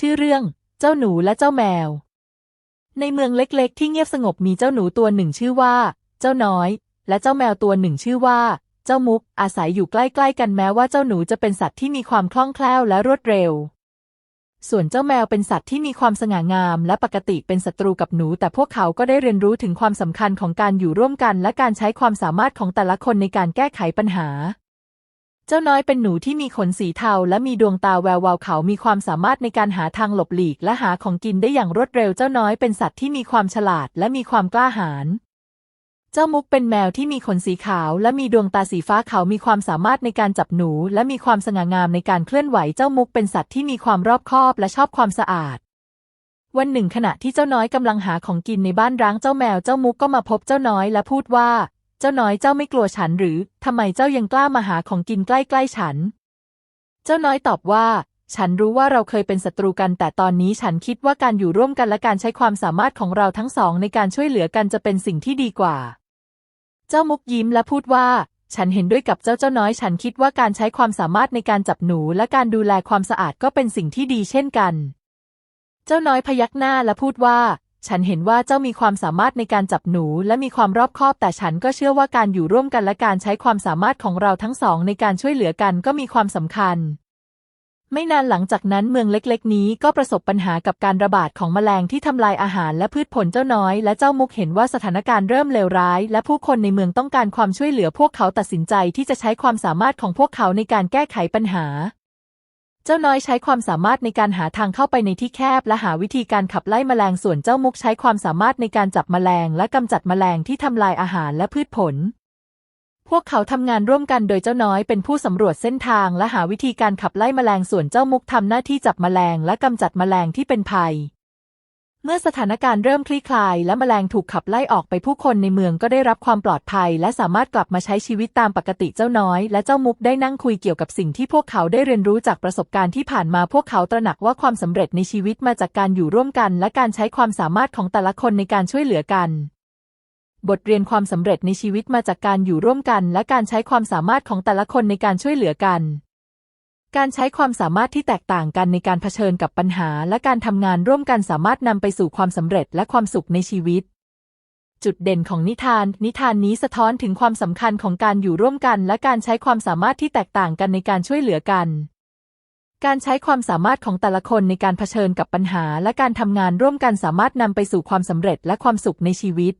ชื่อเรื่อง เจ้าหนูและเจ้าแมว ในเมืองเล็กๆ ที่เงียบสงบมีเจ้าหนูตัวหนึ่งชื่อว่า เจ้าน้อย และเจ้าแมวตัวหนึ่งชื่อว่า เจ้ามุกอาศัยอยู่ใกล้ๆกันแม้ว่าเจ้าหนูจะเป็นสัตว์ที่มีความคล่องแคล่วและรวดเร็ว ส่วนเจ้าแมวเป็นสัตว์ที่มีความสง่างาม และปกติเป็นศัตรูกับหนู แต่พวกเขาก็ได้เรียนรู้ถึงความสำคัญของการอยู่ร่วมกัน และการใช้ความสามารถของแต่ละคนในการแก้ไขปัญหา เจ้าน้อยเป็นหนูที่มีขนสีเทาและมีดวงตาแวววาวเขามีความสามารถในการหาทางหลบหลีกและหาของกินได้อย่างรวดเร็วเจ้าน้อยเป็นสัตว์ที่มีความฉลาดและมีความกล้าหาญเจ้ามุกเป็นแมวที่มีขนสีขาวและมีดวงตาสีฟ้าเขามีความสามารถในการจับหนู และมีความสง่างามในการเคลื่อนไหวเจ้ามุกเป็นสัตว์ที่มีความรอบคอบและชอบความสะอาดวันหนึ่งขณะที่เจ้าน้อยกำลังหาของกินในบ้านร้างเจ้าแมวเจ้ามุกก็มาพบเจ้าน้อยและพูดว่า เจ้าน้อยเจ้าไม่กลัวฉันหรือ ทำไมเจ้ายังกล้ามาหาของกินใกล้ๆฉัน เจ้าน้อยตอบว่า ฉันรู้ว่าเราเคยเป็นศัตรูกัน แต่ตอนนี้ฉันคิดว่าการอยู่ร่วมกันและการใช้ความสามารถของเราทั้งสองในการช่วยเหลือกันจะเป็นสิ่งที่ดีกว่า เจ้ามุกยิ้มและพูดว่า ฉันเห็นด้วยกับเจ้าเจ้าน้อย ฉันคิดว่าการใช้ความสามารถในการจับหนูและการดูแลความสะอาดก็เป็นสิ่งที่ดีเช่นกัน เจ้าน้อยพยักหน้าและพูดว่า ฉันเห็นว่าเจ้ามีความสามารถในการจับหนูและมีความรอบคอบแต่ฉันก็เชื่อว่าการอยู่ร่วมกันและการใช้ความสามารถของเราทั้งสองในการช่วยเหลือกันก็มีความสำคัญ ไม่นานหลังจากนั้นเมืองเล็กๆ นี้ก็ประสบปัญหากับการระบาดของแมลงที่ทำลายอาหารและพืชผลเจ้าน้อย และเจ้ามุกเห็นว่าสถานการณ์เริ่มเลวร้าย และผู้คนในเมืองต้องการความช่วยเหลือพวกเขาตัดสินใจที่จะใช้ความสามารถของพวกเขาในการแก้ไขปัญหา เจ้าน้อยใช้ความสามารถในการหาทางเข้าไปในที่แคบ และหาวิธีการขับไล่แมลงส่วนเจ้ามุกใช้ความสามารถในการจับแมลง และกำจัดแมลงที่ทำลายอาหารและพืชผล พวกเขาทำงานร่วมกันโดยเจ้าน้อยเป็นผู้สำรวจเส้นทาง และหาวิธีการขับไล่แมลงส่วนเจ้ามุกทำหน้าที่จับแมลง และกำจัดแมลงที่เป็นภัย เมื่อสถานการณ์เริ่มคลี่คลาย และแมลงถูกขับไล่ออกไปผู้คนในเมืองก็ได้รับความปลอดภัย และสามารถกลับมาใช้ชีวิตตามปกติเจ้าน้อย และเจ้ามุกได้นั่งคุยเกี่ยวกับสิ่งที่พวกเขาได้เรียนรู้จากประสบการณ์ที่ผ่านมาพวกเขาตระหนักว่าความสำเร็จในชีวิตมาจากการอยู่ร่วมกัน และการใช้ความสามารถของแต่ละคนในการช่วยเหลือกัน บทเรียนความสำเร็จในชีวิตมาจากการอยู่ร่วมกัน และการใช้ความสามารถของแต่ละคนในการช่วยเหลือกัน การใช้ความสามารถที่แตกต่างกันในการเผชิญกับปัญหา และการทำงานร่วมกันสามารถนำไปสู่ความสำเร็จและความสุขในชีวิต จุดเด่นของนิทาน นิทานนี้สะท้อนถึงความสำคัญของการอยู่ร่วมกัน และการใช้ความสามารถที่แตกต่างกันในการช่วยเหลือกัน การใช้ความสามารถของแต่ละคนในการเผชิญกับปัญหา และการทำงานร่วมกันสามารถนำไปสู่ความสำเร็จและความสุขในชีวิต